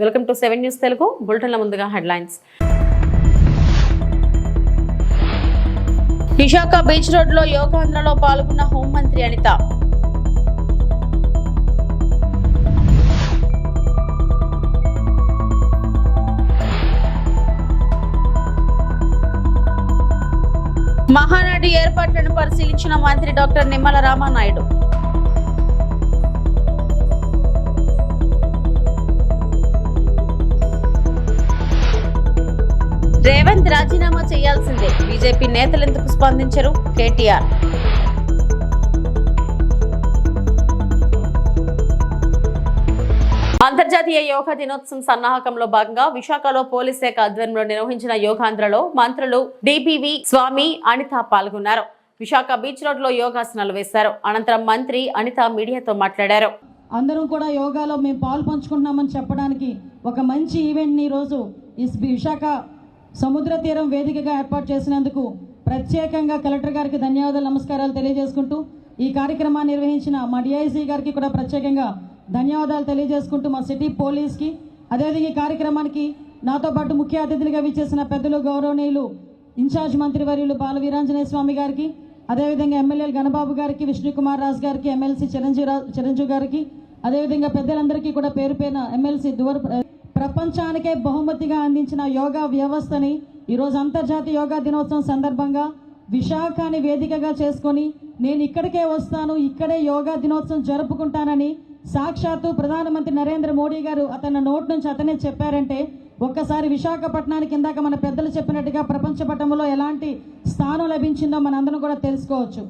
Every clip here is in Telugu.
Welcome to seven news Telugu బులెటిన్ల ముందుగా హెడ్లైన్స్. విశాఖ బీచ్ రోడ్లో యోగాంధ్రలో పాల్గొన్న హోంమంత్రి అనిత. మహానాడు ఏర్పాట్లను పరిశీలించిన మంత్రి డాక్టర్ నిమ్మల రామానాయుడు. రేవంత్ రాజీనామా చేయాల్సిందే. బీజేపీ నేతలెందుకు స్పందించరు? కేటీఆర్. అంతర్జాతీయ యోగా దినోత్సవం సన్నాహకంలో భాగంగా విశాఖలో పోలీస్ శాఖ ఆధ్వర్యంలో నిర్వహించిన యోగాంధ్రలో మంత్రులు డిపివి స్వామి అనిత పాల్గొన్నారు. విశాఖ బీచ్ రోడ్లో యోగాసనాలు వేశారు. అనంతరం మంత్రి అనిత మీడియాతో మాట్లాడారు. అందరం కూడా యోగాలో మేము పాలు పంచుకుంటున్నామని చెప్పడానికి ఒక మంచి ఈవెంట్ని ఈరోజు ఈ విశాఖ సముద్ర తీరం వేదికగా ఏర్పాటు చేసినందుకు ప్రత్యేకంగా కలెక్టర్ గారికి ధన్యవాదాలు నమస్కారాలు తెలియజేసుకుంటూ ఈ కార్యక్రమాన్ని నిర్వహించిన మా డిఐసి గారికి కూడా ప్రత్యేకంగా ధన్యవాదాలు తెలియజేసుకుంటూ మా సిటీ పోలీస్కి. అదేవిధంగా ఈ కార్యక్రమానికి నాతో పాటు ముఖ్య అతిథులుగా విచ్చేసిన పెద్దలు గౌరవనీయులు ఇన్ఛార్జ్ మంత్రివర్యులు బాల వీరాంజనేయ స్వామి గారికి అదేవిధంగా ఎమ్మెల్యేలు గణబాబు గారికి విష్ణుకుమార్ రాజు గారికి ఎమ్మెల్సీ చిరంజీవి చిరంజీవి గారికి అదేవిధంగా పెద్దలందరికీ కూడా పేరు పేరున ఎమ్మెల్సీ దువర్ ప్రపంచానికే బహుమతిగా అందించిన యోగా వ్యవస్థని ఈరోజు అంతర్జాతీయ యోగా దినోత్సవం సందర్భంగా విశాఖని వేదికగా చేసుకొని నేను ఇక్కడికే వస్తాను ఇక్కడే యోగా దినోత్సవం జరుపుకుంటానని సాక్షాత్తు ప్రధానమంత్రి నరేంద్ర మోడీ గారు అతని నోటి నుంచి అతనే చెప్పారంటే ఒక్కసారి విశాఖపట్నానికి ఇందాక మన పెద్దలు చెప్పినట్టుగా ప్రపంచ పటంలో ఎలాంటి స్థానం లభించిందో మనందరం కూడా తెలుసుకోవచ్చు.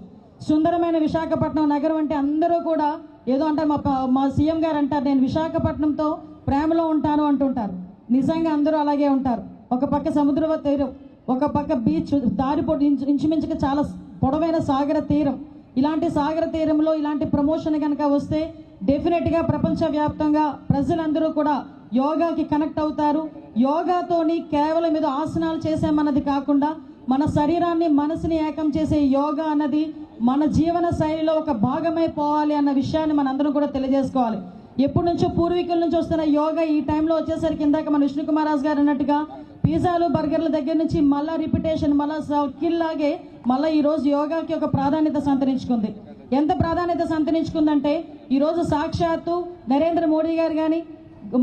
సుందరమైన విశాఖపట్నం నగరం అంటే అందరూ కూడా ఏదో అంటారు మా మా సీఎం గారు అంటారు నేను విశాఖపట్నంతో ప్రేమలో ఉంటాను అంటుంటారు. నిజంగా అందరూ అలాగే ఉంటారు. ఒక పక్క సముద్ర తీరం ఒక పక్క బీచ్ దారి పొడి ఇంచు ఇంచుమించుగా చాలా పొడవైన సాగర తీరం. ఇలాంటి సాగర తీరంలో ఇలాంటి ప్రమోషన్ కనుక వస్తే డెఫినెట్గా ప్రపంచవ్యాప్తంగా ప్రజలందరూ కూడా యోగాకి కనెక్ట్ అవుతారు. యోగాతోని కేవలం ఏదో ఆసనాలు చేసామన్నది కాకుండా మన శరీరాన్ని మనసుని ఏకం చేసే యోగా అన్నది మన జీవన శైలిలో ఒక భాగమైపోవాలి అన్న విషయాన్ని మనందరం కూడా తెలియజేసుకోవాలి. ఎప్పటి నుంచో పూర్వీకుల నుంచి వస్తున్న యోగా ఈ టైంలో వచ్చేసరికి ఇందాక మన విష్ణుకుమార్ రాజు గారు అన్నట్టుగా పిజ్జాలు బర్గర్ల దగ్గర నుంచి మళ్ళా రిపిటేషన్ మళ్ళా సర్కిల్ లాగే మళ్ళీ ఈరోజు యోగాకి ఒక ప్రాధాన్యత సంతరించుకుంది. ఎంత ప్రాధాన్యత సంతరించుకుందంటే ఈరోజు సాక్షాత్తు నరేంద్ర మోడీ గారు కానీ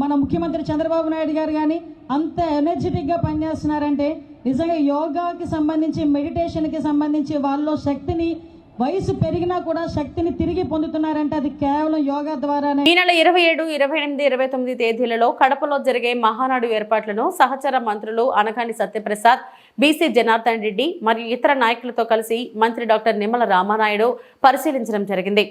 మన ముఖ్యమంత్రి చంద్రబాబు నాయుడు గారు కానీ అంత ఎనర్జెటిక్గా పనిచేస్తున్నారంటే నిజంగా యోగాకి సంబంధించి మెడిటేషన్కి సంబంధించి వాళ్ళలో శక్తిని వయసు పెరిగినా కూడా శక్తిని తిరిగి పొందుతున్నారంటే అది కేవలం యోగా ద్వారానే. ఈ నెల ఇరవై ఏడు ఇరవై ఎనిమిది ఇరవై తొమ్మిది తేదీలలో కడపలో జరిగే మహానాడు ఏర్పాట్లను సహచర మంత్రులు అనగాని సత్యప్రసాద్ బీసీ జనార్దన్ రెడ్డి మరియు ఇతర నాయకులతో కలిసి మంత్రి డాక్టర్ నిమ్మల రామానాయుడు పరిశీలించడం జరిగింది.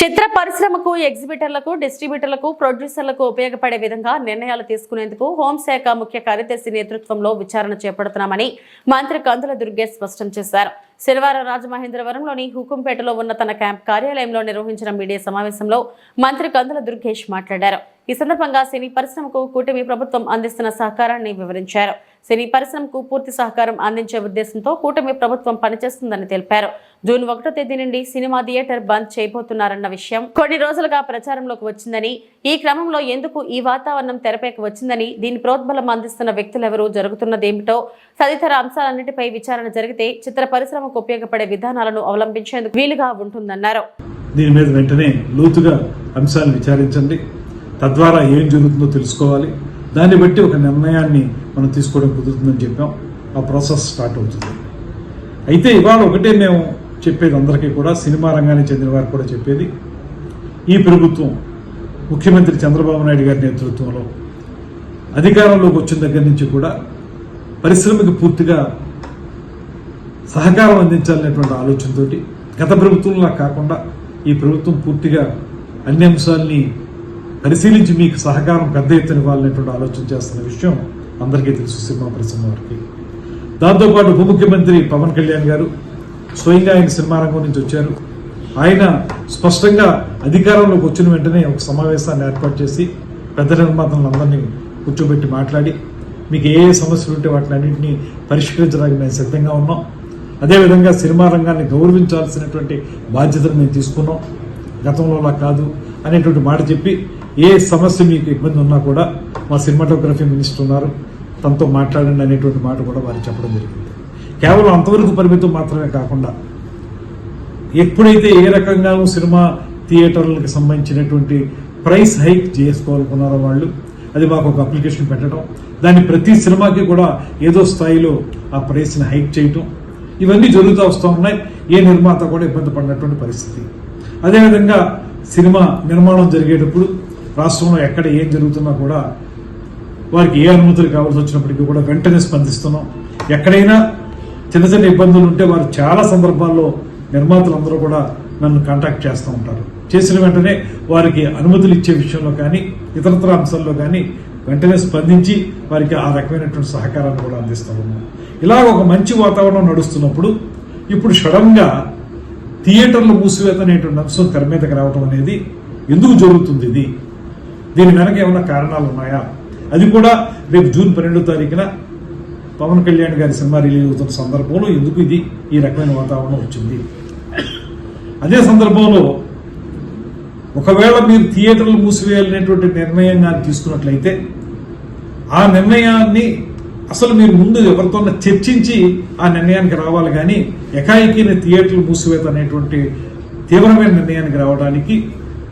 చిత్ర పరిశ్రమకు ఎగ్జిబిటర్లకు డిస్ట్రిబ్యూటర్లకు ప్రొడ్యూసర్లకు ఉపయోగపడే విధంగా నిర్ణయాలు తీసుకునేందుకు హోంశాఖ ముఖ్య కార్యదర్శి నేతృత్వంలో విచారణ చేపడుతున్నామని మంత్రి కందుల దుర్గేష్ స్పష్టం చేశారు. శనివారం రాజమహేంద్రవరంలోని హుకుంపేటలో ఉన్న తన క్యాంప్ కార్యాలయంలో నిర్వహించిన మీడియా సమావేశంలో మంత్రి కందుల దుర్గేష్ మాట్లాడారు. ఈ సందర్భంగా సినీ పరిశ్రమకు కూటమి ప్రభుత్వం అందిస్తున్న సహకారాన్ని వివరించారు. సినీ పరిశ్రమకు పూర్తి సహకారం అందించే ఉద్దేశంతో కూటమి ప్రభుత్వం పనిచేస్తుందని తెలిపారు. జూన్ ఒకటో తేదీ నుండి సినిమా థియేటర్ బంద్ చేయబోతున్నారన్న విషయం కొన్ని రోజులుగా ప్రచారంలోకి వచ్చిందని ఈ క్రమంలో ఎందుకు ఈ వాతావరణం తెరపైకి వచ్చిందని దీని ప్రోద్బలం అందిస్తున్న వ్యక్తులెవరూ జరుగుతున్నదేమిటో తదితర అంశాలన్నిటిపై విచారణ జరిగితే చిత్ర పరిశ్రమకు ఉపయోగపడే విధానాలను అవలంబించేందుకు వీలుగా ఉంటుందన్నారు. దీని మీద వెంటనే లోతుగా అంశాలను విచారించండి. తద్వారా ఏం జరుగుతుందో తెలుసుకోవాలి. దాన్ని బట్టి ఒక నిర్ణయాన్ని మనం తీసుకోవడం కుదురుతుందని చెప్పాం. ఆ ప్రాసెస్ స్టార్ట్ అవుతుంది. అయితే ఇవాళ ఒకటే మేము చెప్పేది అందరికీ కూడా సినిమా రంగానికి చెందిన వారికి కూడా చెప్పేది. ఈ ప్రభుత్వం ముఖ్యమంత్రి చంద్రబాబు నాయుడు గారి నేతృత్వంలో అధికారంలోకి వచ్చిన దగ్గర నుంచి కూడా పరిశ్రమకు పూర్తిగా సహకారం అందించాలనేటువంటి ఆలోచనతోటి గత ప్రభుత్వంలా కాకుండా ఈ ప్రభుత్వం పూర్తిగా అన్ని అంశాలని పరిశీలించి మీకు సహకారం పెద్ద ఎత్తున ఇవ్వాలనేటువంటి ఆలోచన చేస్తున్న విషయం అందరికీ తెలుసు సినిమా పరిశ్రమ వారికి. దాంతోపాటు ఉప ముఖ్యమంత్రి పవన్ కళ్యాణ్ గారు స్వయంగా ఆయన సినిమా రంగం నుంచి వచ్చారు. ఆయన స్పష్టంగా అధికారంలోకి వచ్చిన వెంటనే ఒక సమావేశాన్ని ఏర్పాటు చేసి పెద్ద నిర్మాతలందరినీ కూర్చోబెట్టి మాట్లాడి మీకు ఏ ఏ సమస్యలు ఉంటే వాటిని అన్నింటినీ పరిష్కరించడానికి మేము సిద్ధంగా ఉన్నాం. అదేవిధంగా సినిమా రంగాన్ని గౌరవించాల్సినటువంటి బాధ్యతను మేము తీసుకున్నాం. గతంలో అలా కాదు అనేటువంటి మాట చెప్పి ఏ సమస్య మీకు ఇబ్బంది ఉన్నా కూడా మా సినిమాటోగ్రఫీ మినిస్టర్ ఉన్నారు. తనతో మాట్లాడండి అనేటువంటి మాట కూడా వారు చెప్పడం జరిగింది. కేవలం అంతవరకు పరిమితం మాత్రమే కాకుండా ఎప్పుడైతే ఏ రకంగానూ సినిమా థియేటర్లకు సంబంధించినటువంటి ప్రైస్ హైక్ చేసుకోవాలనుకున్నారో వాళ్ళు అది మాకు ఒక అప్లికేషన్ పెట్టడం దాన్ని ప్రతి సినిమాకి కూడా ఏదో స్థాయిలో ఆ ప్రైస్ని హైక్ చేయటం ఇవన్నీ జరుగుతూ వస్తూ ఉన్నాయి. ఏ నిర్మాత కూడా ఇబ్బంది పడినటువంటి పరిస్థితి. అదేవిధంగా సినిమా నిర్మాణం జరిగేటప్పుడు రాష్ట్రంలో ఎక్కడ ఏం జరుగుతున్నా కూడా వారికి ఏ అనుమతులు కావాల్సి వచ్చినప్పటికీ కూడా వెంటనే స్పందిస్తున్నాం. ఎక్కడైనా చిన్న చిన్న ఇబ్బందులు ఉంటే వారు చాలా సందర్భాల్లో నిర్మాతలందరూ కూడా నన్ను కాంటాక్ట్ చేస్తూ ఉంటారు. చేసిన వెంటనే వారికి అనుమతులు ఇచ్చే విషయంలో కానీ ఇతరత్ర అంశాల్లో కానీ వెంటనే స్పందించి వారికి ఆ రకమైనటువంటి సహకారాన్ని కూడా అందిస్తూ ఉన్నాం. ఇలాగ ఒక మంచి వాతావరణం నడుస్తున్నప్పుడు ఇప్పుడు సడన్గా థియేటర్లు మూసివేత అనేటువంటి అంశం తెర మీదకి రావడం అనేది ఎందుకు జరుగుతుంది ఇది? దీని వెనక ఏమైనా కారణాలు ఉన్నాయా? అది కూడా రేపు జూన్ పన్నెండో తారీఖున పవన్ కళ్యాణ్ గారి సినిమా రిలీజ్ అవుతున్న సందర్భంలో ఎందుకు ఇది ఈ రకమైన వాతావరణం వచ్చింది? అదే సందర్భంలో ఒకవేళ మీరు థియేటర్లు మూసివేయాలనేటువంటి నిర్ణయం కానీ తీసుకున్నట్లయితే ఆ నిర్ణయాన్ని అసలు మీరు ముందు ఎవరితో చర్చించి ఆ నిర్ణయానికి రావాలి కానీ ఎకాయికిన థియేటర్లు మూసివేత అనేటువంటి తీవ్రమైన నిర్ణయానికి రావడానికి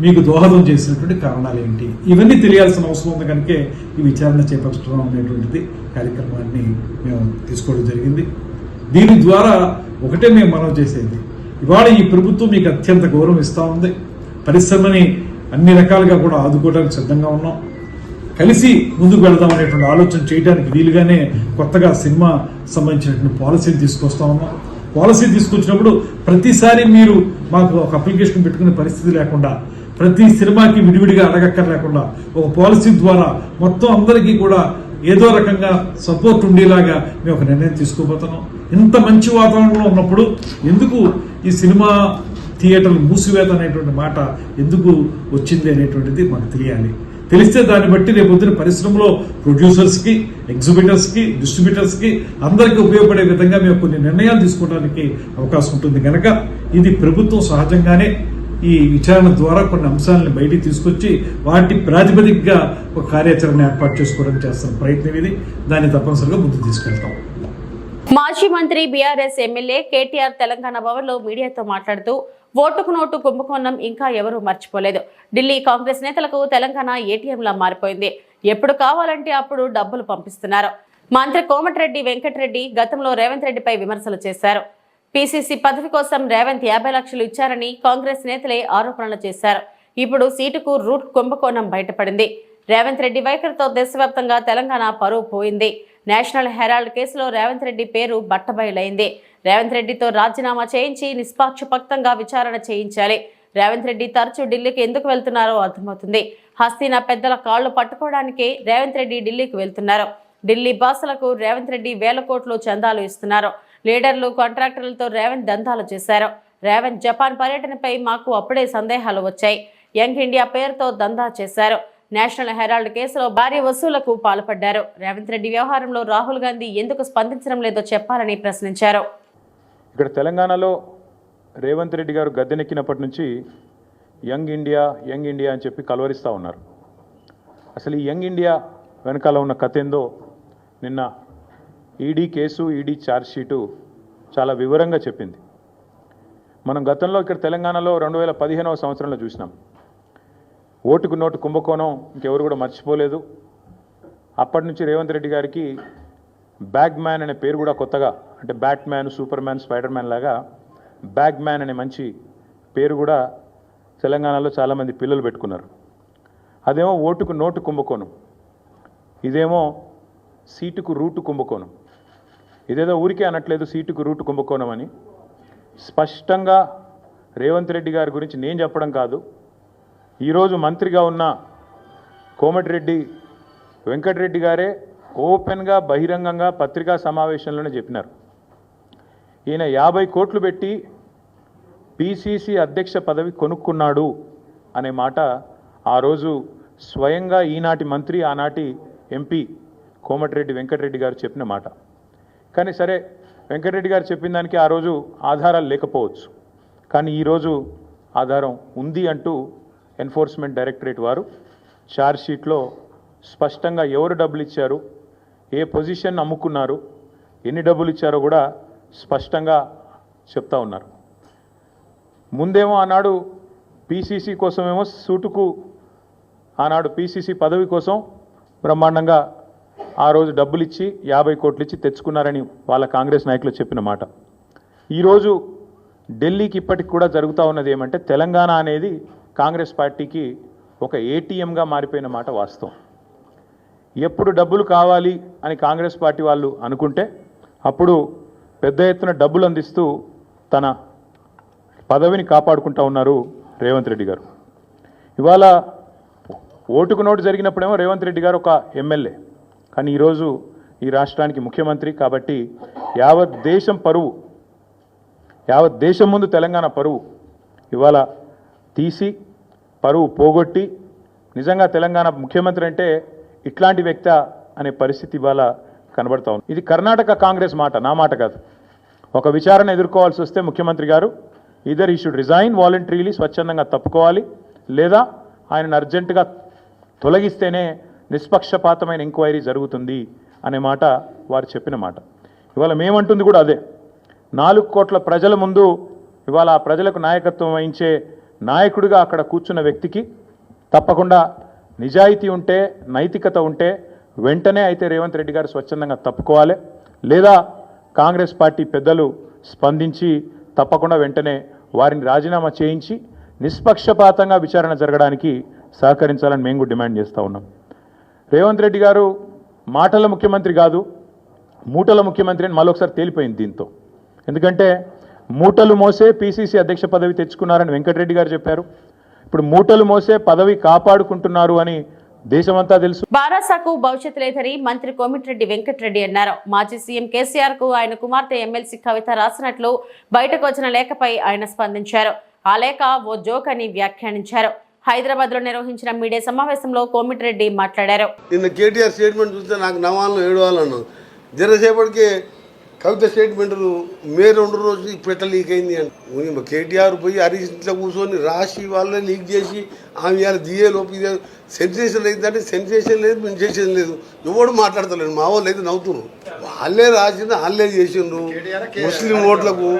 మీకు దోహదం చేసినటువంటి కారణాలు ఏంటి? ఇవన్నీ తెలియాల్సిన అవసరం ఉంది కనుక ఈ విచారణ చేపట్టడం అనేటువంటిది కార్యక్రమాన్ని మేము తీసుకోవడం జరిగింది. దీని ద్వారా ఒకటే మేము మనం చేసేది. ఇవాళ ఈ ప్రభుత్వం మీకు అత్యంత గౌరవం ఇస్తూ ఉంది. పరిశ్రమని అన్ని రకాలుగా కూడా ఆదుకోవడానికి సిద్ధంగా ఉన్నాం. కలిసి ముందుకు వెళదాం అనేటువంటి ఆలోచన చేయడానికి వీలుగానే కొత్తగా సినిమా సంబంధించినటువంటి పాలసీని తీసుకొస్తా ఉన్నాం. పాలసీ తీసుకొచ్చినప్పుడు ప్రతిసారి మీరు మాకు ఒక అప్లికేషన్ పెట్టుకునే పరిస్థితి లేకుండా ప్రతి సినిమాకి విడివిడిగా అడగక్కర్లేకుండా ఒక పాలసీ ద్వారా మొత్తం అందరికీ కూడా ఏదో రకంగా సపోర్ట్ ఉండేలాగా మేము ఒక నిర్ణయం తీసుకోబోతున్నాం. ఇంత మంచి వాతావరణంలో ఉన్నప్పుడు ఎందుకు ఈ సినిమా థియేటర్లు మూసివేత అనేటువంటి మాట ఎందుకు వచ్చింది అనేటువంటిది మాకు తెలియాలి. తెలిస్తే దాన్ని బట్టి రేపు పొద్దున పరిశ్రమలో ప్రొడ్యూసర్స్కి ఎగ్జిబిటర్స్కి డిస్ట్రిబ్యూటర్స్కి అందరికీ ఉపయోగపడే విధంగా మేము కొన్ని నిర్ణయాలు తీసుకోవడానికి అవకాశం ఉంటుంది కనుక ఇది ప్రభుత్వం సహజంగానే ఈ విచారణ ద్వారా కొన్ని అంశాలను బయటికి తీసుకొచ్చి వాటి ప్రాతిపదికగా ఒక కార్యాచరణ ఏర్పాటు చేసుకోవడానికి చేస్తున్న ప్రయత్నం ఇది. దాన్ని తప్పనిసరిగా ముందుకు తీసుకెళ్తాం. మాజీ మంత్రి బీఆర్ఎస్ ఎమ్మెల్యే కేటీఆర్ తెలంగాణ భవన్లో మీడియాతో మాట్లాడుతూ ఓటుకు నోటు కుంభకోణం ఇంకా ఎవరూ మర్చిపోలేదు. ఢిల్లీ కాంగ్రెస్ నేతలకు తెలంగాణ ఏటీఎంలా మారిపోయింది. ఎప్పుడు కావాలంటే అప్పుడు డబ్బులు పంపిస్తున్నారు. మంత్రి కోమటిరెడ్డి వెంకటరెడ్డి గతంలో రేవంత్ రెడ్డిపై విమర్శలు చేశారు. పీసీసీ పదవి కోసం రేవంత్ యాభై లక్షలు ఇచ్చారని కాంగ్రెస్ నేతలే ఆరోపణలు చేశారు. ఇప్పుడు సీటుకు రూట్ కుంభకోణం బయటపడింది. రేవంత్ రెడ్డి వైఖరితో దేశవ్యాప్తంగా తెలంగాణ పరువు పోయింది. నేషనల్ హెరాల్డ్ కేసులో రేవంత్ రెడ్డి పేరు బట్టబయలైంది. రేవంత్ రెడ్డితో రాజీనామా చేయించి నిష్పాక్షపాతంగా విచారణ చేయించాలి. రేవంత్ రెడ్డి తరచూ ఢిల్లీకి ఎందుకు వెళ్తున్నారో అర్థమవుతుంది. హస్తీనా పెద్దల కాళ్ళు పట్టుకోవడానికి రేవంత్ రెడ్డి ఢిల్లీకి వెళ్తున్నారు. ఢిల్లీ బాసులకు రేవంత్ రెడ్డి వేల కోట్లు చందాలు ఇస్తున్నారు. లీడర్లు కాంట్రాక్టర్లతో రేవంత్ దందాలు చేశారు. రేవంత్ జపాన్ పర్యటనపై మాకు అప్పుడే సందేహాలు వచ్చాయి. యంగ్ ఇండియా పేరుతో దందా చేశారు. నేషనల్ హెరాల్డ్ కేసులో భారీ వసూలకు పాల్పడ్డారు. రేవంత్ రెడ్డి వ్యవహారంలో రాహుల్ గాంధీ ఎందుకు స్పందించడం లేదో చెప్పాలని ప్రశ్నించారు. ఇక్కడ తెలంగాణలో రేవంత్ రెడ్డి గారు గద్దెనెక్కినప్పటి నుంచి యంగ్ ఇండియా యంగ్ ఇండియా అని చెప్పి కలవరిస్తూ ఉన్నారు. అసలు ఈ యంగ్ ఇండియా వెనకాల ఉన్న కథ ఏందో నిన్న ఈడీ కేసు ఈడీ ఛార్జ్షీటు చాలా వివరంగా చెప్పింది. మనం గతంలో ఇక్కడ తెలంగాణలో రెండు వేల పదిహేనవ సంవత్సరంలో చూసినాం. ఓటుకు నోటు కుంభకోణం ఇంకెవరు కూడా మర్చిపోలేదు. అప్పటి నుంచి రేవంత్ రెడ్డి గారికి బ్యాగ్ మ్యాన్ అనే పేరు కూడా కొత్తగా అంటే batman superman spiderman లాగా బ్యాగ్ మ్యాన్ అనే మంచి పేరు కూడా తెలంగాణలో చాలామంది పిల్లలు పెట్టుకున్నారు. అదేమో ఓటుకు నోటు కుంభకోణం. ఇదేమో సీటుకు రూటు కుంభకోణం. ఇదేదో ఊరికే అనట్లేదు సీటుకు రూటు కుంభకోణం అని. స్పష్టంగా రేవంత్ రెడ్డి గారి గురించి నేను చెప్పడం కాదు. ఈరోజు మంత్రిగా ఉన్న కోమటిరెడ్డి వెంకటరెడ్డి గారే ఓపెన్గా బహిరంగంగా పత్రికా సమావేశంలోనే చెప్పినారు. ఈయన యాభై కోట్లు పెట్టి పిసిసి అధ్యక్ష పదవి కొనుక్కున్నాడు అనే మాట ఆ రోజు స్వయంగా ఈనాటి మంత్రి ఆనాటి ఎంపీ కోమటిరెడ్డి వెంకటరెడ్డి గారు చెప్పిన మాట. కానీ సరే వెంకటరెడ్డి గారు చెప్పిన దానికి ఆ రోజు ఆధారాలు లేకపోవచ్చు. కానీ ఈరోజు ఆధారం ఉంది అంటూ ఎన్ఫోర్స్మెంట్ డైరెక్టరేట్ వారు షీట్లో స్పష్టంగా ఎవరు డబ్బులు ఇచ్చారు ఏ పొజిషన్ అమ్ముకున్నారు ఎన్ని డబ్బులు ఇచ్చారో కూడా స్పష్టంగా చెప్తా ఉన్నారు. ముందేమో ఆనాడు పీసీసీ కోసమేమో సూటుకు ఆనాడు పీసీసీ పదవి కోసం బ్రహ్మాండంగా ఆ రోజు డబ్బులు ఇచ్చి యాభై కోట్లు ఇచ్చి తెచ్చుకున్నారని వాళ్ళ కాంగ్రెస్ నాయకులు చెప్పిన మాట. ఈరోజు ఢిల్లీకి ఇప్పటికి కూడా జరుగుతూ ఉన్నది ఏమంటే తెలంగాణ అనేది కాంగ్రెస్ పార్టీకి ఒక ఏటీఎంగా మారిపోయిన మాట వాస్తవం. ఎప్పుడు డబ్బులు కావాలి అని కాంగ్రెస్ పార్టీ వాళ్ళు అనుకుంటే అప్పుడు పెద్ద ఎత్తున డబ్బులు అందిస్తూ తన పదవిని కాపాడుకుంటా ఉన్నారు రేవంత్ రెడ్డి గారు. ఇవాళ ఓటుకు నోటు జరిగినప్పుడేమో రేవంత్ రెడ్డి గారు ఒక ఎమ్మెల్యే. కానీ ఈరోజు ఈ రాష్ట్రానికి ముఖ్యమంత్రి కాబట్టి యావత్ దేశం పరువు యావత్ దేశం ముందు తెలంగాణ పరువు. ఇవాళ తీసి పరువు పోగొట్టి నిజంగా తెలంగాణ ముఖ్యమంత్రి అంటే ఇట్లాంటి వ్యక్త అనే పరిస్థితి ఇవాళ కనబడతా ఉంది. ఇది కర్ణాటక కాంగ్రెస్ మాట నా మాట కాదు. ఒక విచారణ ఎదుర్కోవాల్సి వస్తే ముఖ్యమంత్రి గారు ఇదర్ ఈ షుడ్ రిజైన్ వాలంటరీలీ స్వచ్ఛందంగా తప్పుకోవాలి లేదా ఆయనను అర్జెంటుగా తొలగిస్తేనే నిష్పక్షపాతమైన ఎంక్వైరీ జరుగుతుంది అనే మాట వారు చెప్పిన మాట. ఇవాళ మేమంటుంది కూడా అదే. నాలుగు కోట్ల ప్రజల ముందు ఇవాళ ఆ ప్రజలకు నాయకత్వం వహించే నాయకుడిగా అక్కడ కూర్చున్న వ్యక్తికి తప్పకుండా నిజాయితీ ఉంటే నైతికత ఉంటే వెంటనే అయితే రేవంత్ రెడ్డి గారు స్వచ్ఛందంగా తప్పుకోవాలి. లేదా కాంగ్రెస్ పార్టీ పెద్దలు స్పందించి తప్పకుండా వెంటనే వారిని రాజీనామా చేయించి నిష్పక్షపాతంగా విచారణ జరగడానికి సహకరించాలని మేము కూడా డిమాండ్ చేస్తూ ఉన్నాం. రేవంత్ రెడ్డి గారు మాటల ముఖ్యమంత్రి కాదు మూటల ముఖ్యమంత్రి అని మరొకసారి తేలిపోయింది దీంతో. ఎందుకంటే మూటలు మోసే పీసీసీ అధ్యక్ష పదవి తెచ్చుకున్నారని వెంకటరెడ్డి గారు చెప్పారు. ఇప్పుడు మూటలు మోసే పదవి కాపాడుకుంటున్నారు అని దేశమంతా తెలుసు. బారాసాకు భవిష్యత్ లేదని మంత్రి కోమిటిరెడ్డి వెంకటరెడ్డి అన్నారు. మాజీ సీఎం కేసీఆర్కు ఆయన కుమార్తె ఎమ్మెల్సీ కవిత రాసినట్లు బయటకు వచ్చిన లేఖపై ఆయన స్పందించారు. ఆ లేఖ ఓ జోక్ అని వ్యాఖ్యానించారు. హైదరాబాద్లో నిర్వహించిన మీడియా సమావేశంలో కోమిటిరెడ్డి మాట్లాడారు. నిన్న కేటీఆర్ స్టేట్మెంట్ చూస్తే నాకు నవ్వాలను ఏడవాలను జరసేపటికి కవిత స్టేట్మెంట్ మే రెండు రోజు పెట్ట లీక్ అయింది అని కేటీఆర్ పోయి హరీష్ ఇంట్లో కూర్చొని రాసి వాళ్ళే లీక్ చేసి ఆమె ఇవాళ దియే లోపు ఇదే సెన్సేషన్ అయిందంటే సెన్సేషన్ లేదు సెన్సేషన్ లేదు. ఎవడు మాట్లాడతలేడు మా వాళ్ళు అయితే నవ్వుతున్నారు వాళ్ళే రాసింది వాళ్ళే చేసిండ్రు. ముస్లిం ఓట్లకు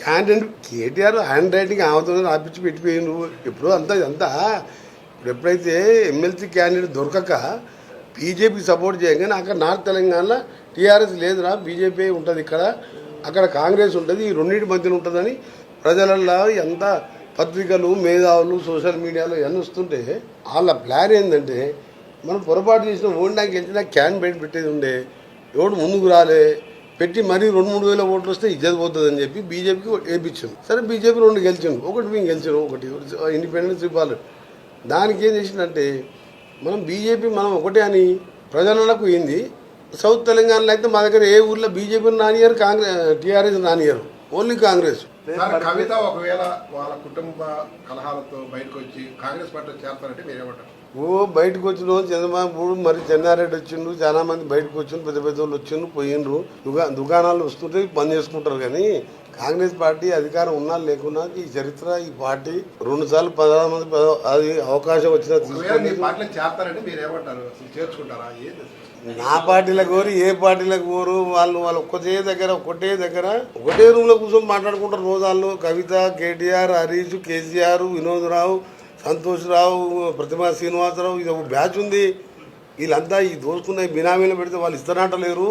క్యాండిడేట్ కేటీఆర్ హ్యాండ్ రైటింగ్ ఆమెతో రాపించి పెట్టిపోయిండ్రు ఇప్పుడు అంతా అంతా. ఇప్పుడు ఎప్పుడైతే ఎమ్మెల్సీ క్యాండిడేట్ దొరకక బీజేపీ సపోర్ట్ చేయగానే అక్కడ నార్త్ తెలంగాణలో టీఆర్ఎస్ లేదురా బీజేపీ ఉంటుంది ఇక్కడ. అక్కడ కాంగ్రెస్ ఉంటుంది ఈ రెండింటి మధ్యన ఉంటుందని ప్రజలల్లో ఎంత పత్రికలు మేధావులు సోషల్ మీడియాలో ఇవన్నీ వస్తుంటే వాళ్ళ ప్లాన్ ఏంటంటే మనం పొరపాటు చేసిన ఓడినాకి వెళ్తే క్యాన్ బయట పెట్టేది ఉండే. ఎవడు ముందుకు రాలే. పెట్టి మరీ రెండు మూడు వేల ఓట్లు వస్తే ఇజ్జత్ పోతుంది అని చెప్పి బీజేపీకి వేయించాను సరే బీజేపీ రెండు గెలిచాను ఒకటి మేము గెలిచాను ఒకటి. ఇండిపెండెన్స్ ఇవ్వాలి. దానికి ఏం చేసిందంటే మనం బీజేపీ మనం ఒకటే అని ప్రజలకు ఏంది? సౌత్ తెలంగాణలో అయితే మా దగ్గర ఏ ఊర్లో బీజేపీ రానియరు కాంగ్రెస్ టీఆర్ఎస్ రానియరు ఓన్లీ కాంగ్రెస్. సార్ కవిత ఒకవేళ వాళ్ళ కుటుంబ కలహాలతో బయటకు వచ్చి కాంగ్రెస్ పార్టీలో చేరతారంటే మీరేమంటారు ఓ బయటకు వచ్చిన వాళ్ళు చంద్రబాబు మరి చెన్నారెడ్డి వచ్చిండ్రు చాలా మంది బయటకు వచ్చిండ్రు పెద్ద పెద్ద వాళ్ళు వచ్చిండ్రు పోయిండ్రు. దుకా దుకాణాలు వస్తుంటే బంద్ చేసుకుంటారు కానీ కాంగ్రెస్ పార్టీ అధికారం ఉన్నా లేకున్నా ఈ చరిత్ర ఈ పార్టీ రెండు సార్లు పదహారు మంది అది అవకాశం వచ్చినా పార్టీలో? నా పార్టీలకు కోరు ఏ పార్టీలకు కోరు వాళ్ళు వాళ్ళు ఒక్కటే దగ్గర ఒకటే దగ్గర ఒకటే రూమ్లో కూర్చొని మాట్లాడుకుంటారు రోజు వాళ్ళు. కవిత కేటీఆర్ హరీష్ కేసీఆర్ వినోద్ రావు సంతోష్ రావు ప్రతిమా శ్రీనివాసరావు ఇది ఒక బ్యాచ్ ఉంది. వీళ్ళంతా ఈ దోసుకున్న ఈ బినామీలు పెడితే వాళ్ళు ఇస్తానంటలేరు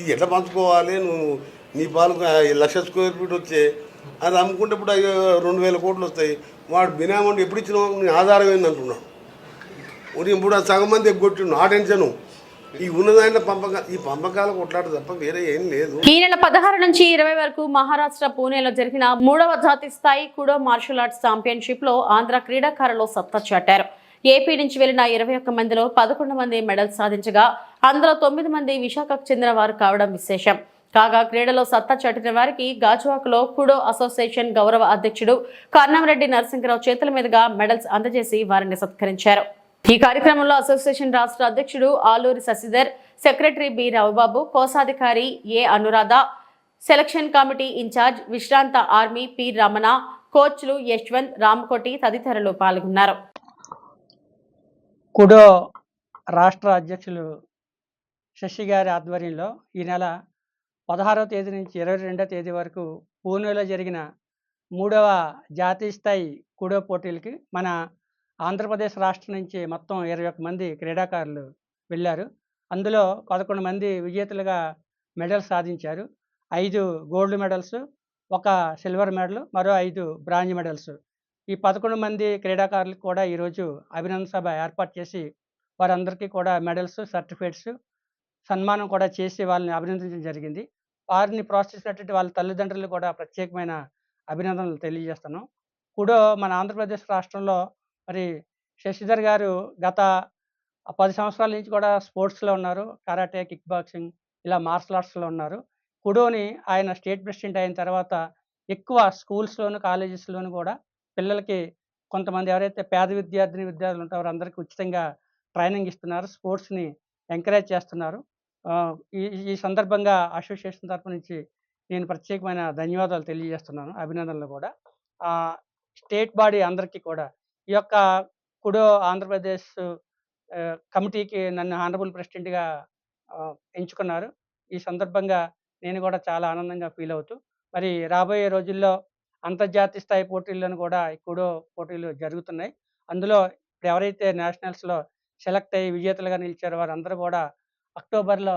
ఇది ఎట్లా పంచుకోవాలి? నువ్వు నీ పాలు లక్ష స్క్వేర్ ఫీట్ వచ్చే. అది అమ్ముకుంటే ఇప్పుడు అయ్యో రెండు వేల కోట్లు వస్తాయి. వాడు బినామీ ఎప్పుడు ఇచ్చినావు? నీ ఆధారం ఏంది అంటున్నాడు. ఉదయం ఇప్పుడు ఆ సగం మంది ఎగ్గొట్టిండు. ఆ టెన్షను. ఈ ఉన్నదాంట్లో ఈ తప్ప వేరే ఏం లేదు. ఈ నెల పదహారు నుంచి ఇరవై వరకు మహారాష్ట్ర పూణేలో జరిగిన మూడవ జాతి స్థాయి కుడో మార్షల్ ఆర్ట్స్ ఛాంపియన్షిప్లో ఆంధ్ర క్రీడాకారులు సత్తా చాటారు. ఏపీ నుంచి వెళ్ళిన ఇరవై ఒక్క మందిలో పదకొండు మంది మెడల్ సాధించగా అందులో తొమ్మిది మంది విశాఖకు చెందిన వారు కావడం విశేషం. కాగా క్రీడలో సత్తా చాటిన వారికి గాజువాకలో కుడో అసోసియేషన్ గౌరవ అధ్యక్షుడు కర్ణంరెడ్డి నరసింహరావు చేతుల మీదుగా మెడల్స్ అందజేసి వారిని సత్కరించారు. ఈ కార్యక్రమంలో అసోసియేషన్ రాష్ట్ర అధ్యక్షుడు ఆలూరి శశిధర్ సెక్రటరీ బి రవిబాబు కోశాధికారి A Anuradha selection committee in-charge విశ్రాంత ఆర్మీ పి రమణ కోచ్లు యశ్వంత్ రామకోటి తదితరులు పాల్గొన్నారు. కుడో రాష్ట్ర అధ్యక్షులు శశి గారి ఆధ్వర్యంలో ఈ నెల పదహారవ తేదీ నుంచి ఇరవై రెండవ తేదీ వరకు పూణేలో జరిగిన మూడవ జాతీయ స్థాయి కుడో పోటీలకి మన ఆంధ్రప్రదేశ్ రాష్ట్రం నుంచి మొత్తం ఇరవై ఒక్క మంది క్రీడాకారులు వెళ్ళారు. అందులో పదకొండు మంది విజేతలుగా మెడల్ సాధించారు. ఐదు గోల్డ్ మెడల్స్ ఒక సిల్వర్ మెడల్ మరో ఐదు బ్రాంజ్ మెడల్స్. ఈ పదకొండు మంది క్రీడాకారులకు కూడా ఈరోజు అభినందన సభ ఏర్పాటు చేసి వారందరికీ కూడా మెడల్స్ సర్టిఫికేట్స్ సన్మానం కూడా చేసి వాళ్ళని అభినందించడం జరిగింది. వారిని ప్రోత్సహించినటువంటి వాళ్ళ తల్లిదండ్రులు కూడా ప్రత్యేకమైన అభినందనలు తెలియజేస్తున్నాం. కుడో మన ఆంధ్రప్రదేశ్ రాష్ట్రంలో మరి శశిధర్ గారు గత పది సంవత్సరాల నుంచి కూడా స్పోర్ట్స్లో ఉన్నారు. కరాటే కిక్ బాక్సింగ్ ఇలా మార్షల్ ఆర్ట్స్లో ఉన్నారు. కుడోని ఆయన స్టేట్ ప్రెసిడెంట్ అయిన తర్వాత ఎక్కువ స్కూల్స్లోను కాలేజెస్లోను కూడా పిల్లలకి కొంతమంది ఎవరైతే పేద విద్యార్థిని విద్యార్థులు ఉంటారో అందరికీ ఉచితంగా ట్రైనింగ్ ఇస్తున్నారు. స్పోర్ట్స్ని ఎంకరేజ్ చేస్తున్నారు. ఈ ఈ సందర్భంగా అసోసియేషన్ తరపు నుంచి నేను ప్రత్యేకమైన ధన్యవాదాలు తెలియజేస్తున్నాను. అభినందనలు కూడా. స్టేట్ బాడీ అందరికీ కూడా ఈ యొక్క కుడో ఆంధ్రప్రదేశ్ కమిటీకి నన్ను హానరబుల్ ప్రెసిడెంట్గా ఎంచుకున్నారు. ఈ సందర్భంగా నేను కూడా చాలా ఆనందంగా ఫీల్ అవుతూ మరి రాబోయే రోజుల్లో అంతర్జాతీయ స్థాయి పోటీల్లోనూ కూడా ఈ కుడో పోటీలు జరుగుతున్నాయి. అందులో ఇప్పుడు ఎవరైతే నేషనల్స్లో సెలెక్ట్ అయ్యి విజేతలుగా నిలిచారో వారందరూ కూడా అక్టోబర్లో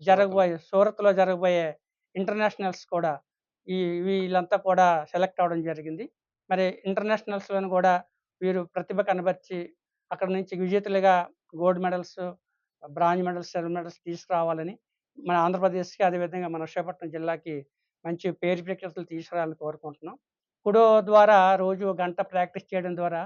జరగబోయే సూరత్లో జరగబోయే ఇంటర్నేషనల్స్ కూడా ఈ వీళ్ళంతా కూడా సెలెక్ట్ అవ్వడం జరిగింది. మరి ఇంటర్నేషనల్స్లోను కూడా వీరు ప్రతిభ కనబర్చి అక్కడ నుంచి విజేతలుగా gold medals bronze medals silver medals తీసుకురావాలని మన ఆంధ్రప్రదేశ్కి అదేవిధంగా మన విశాఖపట్నం జిల్లాకి మంచి పేరు ప్రఖ్యాతులు తీసుకురావాలని కోరుకుంటున్నాం. కుడో ద్వారా రోజు గంట ప్రాక్టీస్ చేయడం ద్వారా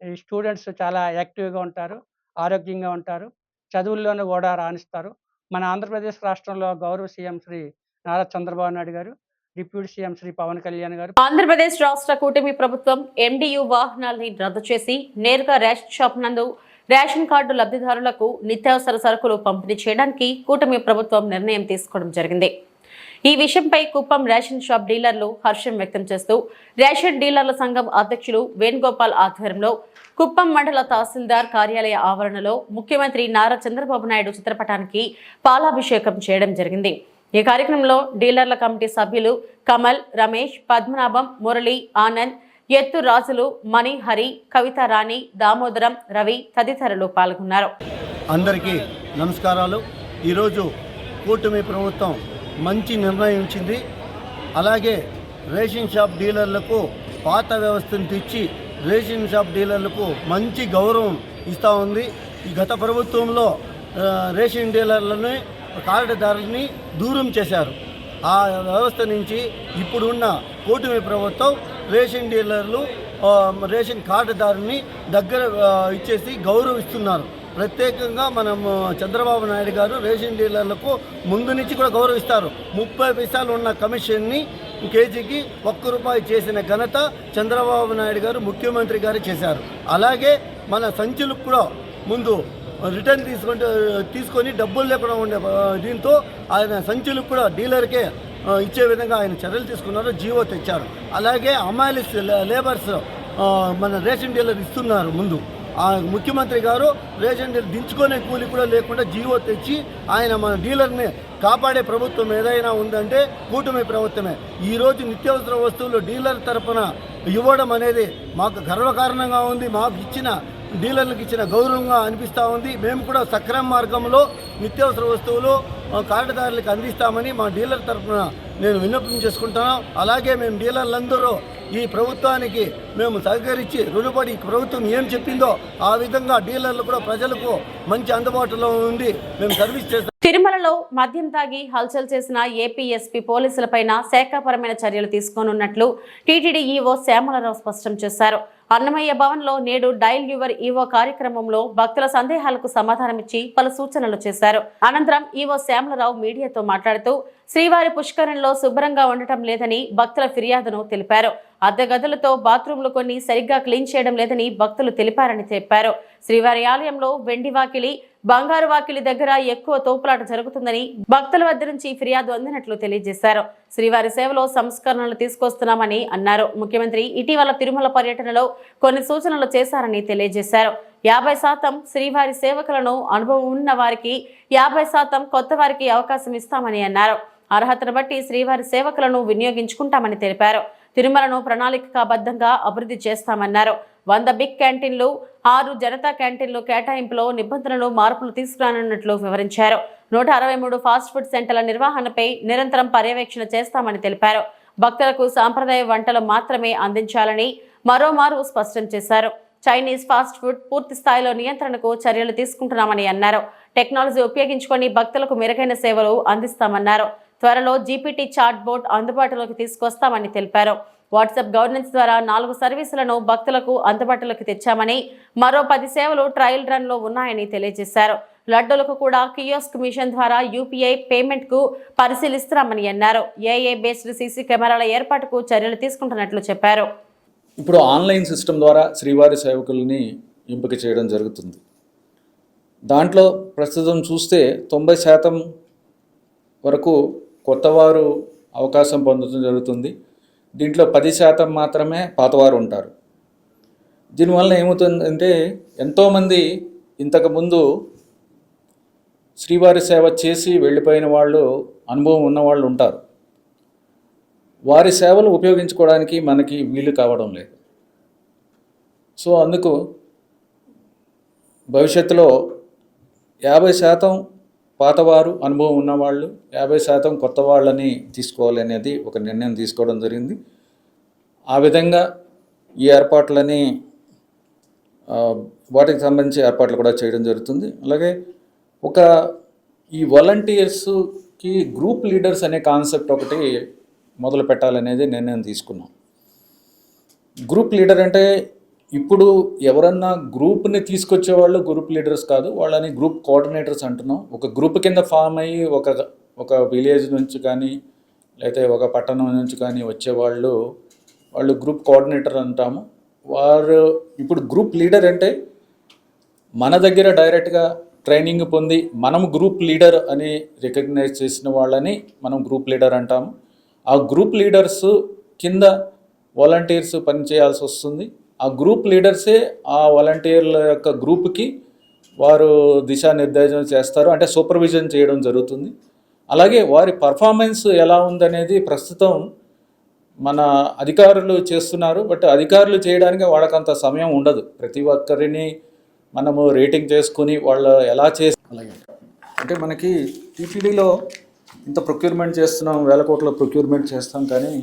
ఈ స్టూడెంట్స్ చాలా యాక్టివ్గా ఉంటారు ఆరోగ్యంగా ఉంటారు చదువుల్లోనూ కూడా రాణిస్తారు. మన ఆంధ్రప్రదేశ్ రాష్ట్రంలో గౌరవ CM Shri Nara Chandrababu Naidu garu deputy CM Shri Pawan Kalyan garu. Andhra Pradesh రాష్ట్ర కూటమి ప్రభుత్వం ఎండియు వాహనాల్ని రద్దు చేసి నేరుగా రేషన్ షాప్ నందు రేషన్ కార్డు లబ్ధిదారులకు నిత్యావసర సరుకులు పంపిణీ చేయడానికి కూటమి ప్రభుత్వం నిర్ణయం తీసుకోవడం జరిగింది. ఈ విషయంపై కుప్పం రేషన్ షాప్ డీలర్లు హర్షం వ్యక్తం చేస్తూ రేషన్ డీలర్ల సంఘం అధ్యక్షులు వేణుగోపాల్ ఆధ్వర్యంలో కుప్పం మండల తహసీల్దార్ కార్యాలయ ఆవరణలో ముఖ్యమంత్రి నారా చంద్రబాబు నాయుడు చిత్రపటానికి పాలాభిషేకం చేయడం జరిగింది. ఈ కార్యక్రమంలో డీలర్ల కమిటీ సభ్యులు కమల్ రమేష్ పద్మనాభం మురళి ఆనంద్ ఎత్తు రాజులు మణిహరి కవిత కవితారాణి దామోదరం రవి తదితరులు పాల్గొన్నారు. అందరికీ నమస్కారాలు. ఈరోజు కూటమి ప్రభుత్వం మంచి నిర్ణయించింది. అలాగే రేషన్ షాప్ డీలర్లకు పాత వ్యవస్థను తెచ్చి రేషన్ షాప్ డీలర్లకు మంచి గౌరవం ఇస్తూ ఉంది. ఈ గత ప్రభుత్వంలో రేషన్ డీలర్లని కార్డుదారులని దూరం చేశారు. ఆ వ్యవస్థ నుంచి ఇప్పుడున్న కూటమి ప్రభుత్వం రేషన్ డీలర్లు రేషన్ కార్డుదారుని దగ్గర ఇచ్చేసి గౌరవిస్తున్నారు. ప్రత్యేకంగా మనం చంద్రబాబు నాయుడు గారు రేషన్ డీలర్లకు ముందు నుంచి కూడా గౌరవిస్తారు. ముప్పై పైసలు ఉన్న కమిషన్ని కేజీకి ఒక్క రూపాయి చేసిన ఘనత చంద్రబాబు నాయుడు గారు ముఖ్యమంత్రి గారు చేశారు. అలాగే మన సంచులకు కూడా ముందు రిటర్న్ తీసుకుంటే తీసుకొని డబ్బులు లేకుండా ఉండే దీంతో ఆయన సంచులకు కూడా డీలర్కే ఇచ్చే విధంగా ఆయన చర్యలు తీసుకున్నారు జీవో తెచ్చారు. అలాగే అమాలిస్ లేబర్స్ మన రేషన్ డీలర్ ఇస్తున్నారు ముందు. ఆ ముఖ్యమంత్రి గారు రేషన్ డీలర్ దించుకునే కూలి కూడా లేకుండా జీవో తెచ్చి ఆయన మన డీలర్ని కాపాడే ప్రభుత్వం ఏదైనా ఉందంటే కూటమి ప్రభుత్వమే. ఈరోజు నిత్యావసర వస్తువులు డీలర్ తరపున ఇవ్వడం అనేది మాకు గర్వకారణంగా ఉంది. మాకు ఇచ్చిన డీలర్లకు ఇచ్చిన గౌరవంగా అనిపిస్తూ ఉంది. మేము కూడా సక్రమ మార్గంలో నిత్యావసర వస్తువులు కార్డుదారులకు అందిస్తామని మా డీలర్ తరఫున నేను విన్నపం చేసుకుంటాను అలాగే మేము డీలర్లందరూ ఈ ప్రభుత్వానికి మేము సహకరించి రుణపడి ప్రభుత్వం ఏం చెప్పిందో ఆ విధంగా డీలర్లు కూడా ప్రజలకు మంచి అందుబాటులో ఉండి మేము సర్వీస్ చేస్తాం. తిరుమలలో మద్యం తాగి హల్చల్ చేసిన ఏపీ ఎస్పీ పోలీసులపైన శాఖాపరమైన చర్యలు తీసుకోనున్నట్లు టీటీడీ ఈవో శ్యామలరావు స్పష్టం చేశారు. అన్నమయ్య భవన్లో నేడు డైల్ యువర్ ఈవో కార్యక్రమంలో భక్తుల సందేహాలకు సమాధానమిచ్చి పలు సూచనలు చేశారు. అనంతరం ఈవో శ్యామలరావు మీడియాతో మాట్లాడుతూ శ్రీవారి పుష్కరంలో శుభ్రంగా ఉండటం లేదని భక్తుల ఫిర్యాదును తెలిపారు. అద్దె గదులతో బాత్రూంలు కొన్ని సరిగ్గా క్లీన్ చేయడం లేదని భక్తులు తెలిపారని చెప్పారు. శ్రీవారి ఆలయంలో వెండి వాకిలి బంగారు వాకిలి దగ్గర ఎక్కువ తోపులాట జరుగుతుందని భక్తుల వద్ద నుంచి ఫిర్యాదు అందినట్లు తెలియజేశారు. శ్రీవారి సేవలో సంస్కరణలు తీసుకొస్తున్నామని అన్నారు. ముఖ్యమంత్రి ఇటీవల తిరుమల పర్యటనలో కొన్ని సూచనలు చేశారని తెలియజేశారు. యాభై శాతం శ్రీవారి సేవకులను అనుభవం ఉన్న వారికి యాభై శాతం కొత్త వారికి అవకాశం ఇస్తామని అన్నారు. అర్హతను బట్టి శ్రీవారి సేవకులను వినియోగించుకుంటామని తెలిపారు. తిరుమలను ప్రణాళికాబద్ధంగా అభివృద్ధి చేస్తామన్నారు. వంద బిగ్ క్యాంటీన్లు ఆరు జనతా క్యాంటీన్లు కేటాయింపులో నిబంధనలు మార్పులు తీసుకురానున్నట్లు వివరించారు. నూట అరవై మూడు ఫాస్ట్ ఫుడ్ సెంటర్ల నిర్వహణపై నిరంతరం పర్యవేక్షణ చేస్తామని తెలిపారు. భక్తులకు సాంప్రదాయ వంటలు మాత్రమే అందించాలని మరోమారు స్పష్టం చేశారు. చైనీస్ ఫాస్ట్ ఫుడ్ పూర్తి స్థాయిలో నియంత్రణకు చర్యలు తీసుకుంటున్నామని అన్నారు. టెక్నాలజీ ఉపయోగించుకొని భక్తులకు మెరుగైన సేవలు అందిస్తామన్నారు. త్వరలో జీపీటీ చాట్ బోర్డ్ అందుబాటులోకి తీసుకొస్తామని తెలిపారు. వాట్సాప్ గవర్నెన్స్ ద్వారా నాలుగు సర్వీసులను భక్తులకు అందుబాటులోకి తెచ్చామని మరో పది సేవలు ట్రయల్ రన్లో ఉన్నాయని తెలియజేశారు. లడ్డూలకు కూడా కియోస్క్ మిషన్ ద్వారా యూపీఐ పేమెంట్కు పరిశీలిస్తున్నామని అన్నారు. ఏఏ బేస్డ్ సీసీ కెమెరాల ఏర్పాటుకు చర్యలు తీసుకుంటున్నట్లు చెప్పారు. ఇప్పుడు ఆన్లైన్ సిస్టమ్ ద్వారా శ్రీవారి సేవకుల్ని ఎంపిక చేయడం జరుగుతుంది. దాంట్లో ప్రస్తుతం చూస్తే తొంభై శాతం వరకు కొత్తవారు అవకాశం పొందడం జరుగుతుంది. దీంట్లో పది శాతం మాత్రమే పాతవారు ఉంటారు. దీనివల్ల ఏమవుతుందంటే ఎంతోమంది ఇంతకుముందు శ్రీవారి సేవ చేసి వెళ్ళిపోయిన వాళ్ళు అనుభవం ఉన్న వాళ్ళు ఉంటారు. వారి సేవలు ఉపయోగించుకోవడానికి మనకి వీలు కావడం లేదు. సో అందుకు భవిష్యత్తులో యాభై శాతం పాతవారు అనుభవం ఉన్నవాళ్ళు యాభై శాతం కొత్త వాళ్ళని తీసుకోవాలి అనేది ఒక నిర్ణయం తీసుకోవడం జరిగింది. ఆ విధంగా ఈ ఏర్పాట్లని వాటికి సంబంధించి ఏర్పాట్లు కూడా చేయడం జరుగుతుంది. అలాగే ఒక ఈ వాలంటీర్స్కి గ్రూప్ లీడర్స్ అనే కాన్సెప్ట్ ఒకటి మొదలు పెట్టాలనేది నిర్ణయం తీసుకున్నాం. గ్రూప్ లీడర్ అంటే ఇప్పుడు ఎవరన్నా గ్రూప్ని తీసుకొచ్చే వాళ్ళు గ్రూప్ లీడర్స్ కాదు వాళ్ళని గ్రూప్ కోఆర్డినేటర్స్ అంటున్నాం. ఒక గ్రూప్ కింద ఫామ్ అయ్యి ఒక ఒక విలేజ్ నుంచి కానీ లేకపోతే ఒక పట్టణం నుంచి కానీ వచ్చేవాళ్ళు వాళ్ళు గ్రూప్ కోఆర్డినేటర్ అంటాము. వారు ఇప్పుడు గ్రూప్ లీడర్ అంటే మన దగ్గర డైరెక్ట్గా ట్రైనింగ్ పొంది మనం గ్రూప్ లీడర్ అని రికగ్నైజ్ చేసిన వాళ్ళని మనం గ్రూప్ లీడర్ అంటాము. ఆ గ్రూప్ లీడర్స్ కింద వాలంటీర్స్ పనిచేయాల్సి వస్తుంది. ఆ గ్రూప్ లీడర్సే ఆ వాలంటీర్ల యొక్క గ్రూప్కి వారు దిశానిర్దేశం చేస్తారు. అంటే సూపర్విజన్ చేయడం జరుగుతుంది. అలాగే వారి పర్ఫార్మెన్స్ ఎలా ఉందనేది ప్రస్తుతం మన అధికారులు చేస్తున్నారు. బట్ అధికారులు చేయడానికి వాళ్ళకంత సమయం ఉండదు. ప్రతి ఒక్కరిని మనము రేటింగ్ చేసుకుని వాళ్ళు ఎలా చేసి అలాగే. అంటే మనకి టీటీడీలో ఇంత ప్రొక్యూర్మెంట్ చేస్తున్నాం వేల కోట్ల ప్రొక్యూర్మెంట్ చేస్తాం కానీ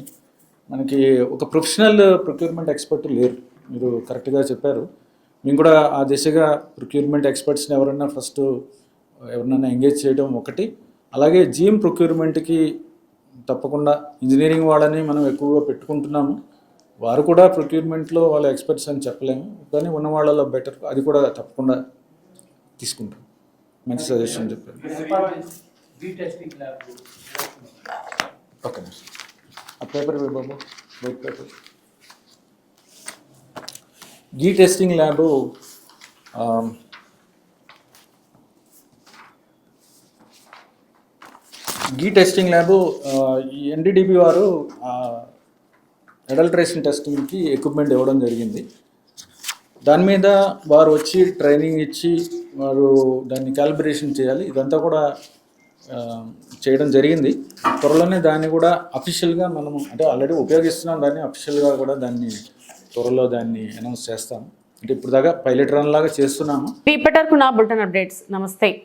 మనకి ఒక ప్రొఫెషనల్ ప్రొక్యూర్మెంట్ ఎక్స్పర్ట్ లేరు. మీరు కరెక్ట్గా చెప్పారు. మేము కూడా ఆ దిశగా ప్రొక్యూర్మెంట్ ఎక్స్పర్ట్స్ని ఎవరన్నా ఫస్ట్ ఎవరినైనా ఎంగేజ్ చేయడం ఒకటి. అలాగే జిఎం ప్రొక్యూర్మెంట్కి తప్పకుండా ఇంజనీరింగ్ వాళ్ళని మనం ఎక్కువగా పెట్టుకుంటున్నాము. వారు కూడా ప్రొక్యూర్మెంట్లో వాళ్ళ ఎక్స్పర్ట్స్ అని చెప్పలేము. కానీ ఉన్న వాళ్ళలో బెటర్ అది కూడా తప్పకుండా తీసుకుంటాం. మంచి సజెషన్ చెప్పారు. ఓకే ఆ పేపర్ బాబు వైట్ పేపర్ గీ టెస్టింగ్ ల్యాబ్ గీ టెస్టింగ్ ల్యాబ్ ఈ ఎన్డీడీబీ వారు అడల్ట్రేషన్ టెస్టింగ్కి ఎక్విప్మెంట్ ఇవ్వడం జరిగింది. దాని మీద వారు వచ్చి ట్రైనింగ్ ఇచ్చి వారు దాన్ని క్యాలిబ్రేషన్ చేయాలి. ఇదంతా కూడా చేయడం జరిగింది. త్వరలోనే దాన్ని కూడా అఫీషియల్గా మనము అంటే ఆల్రెడీ ఉపయోగిస్తున్నాం. దాన్ని అఫీషియల్గా కూడా దాన్ని త్వరలో దాన్ని అనౌన్స్ చేస్తాము అంటే ఇప్పుడు దాకా పైలట్ రన్ లాగా చేస్తున్నాము. ఇప్పటివరకు నా బులెటిన్ అప్డేట్స్. నమస్తే.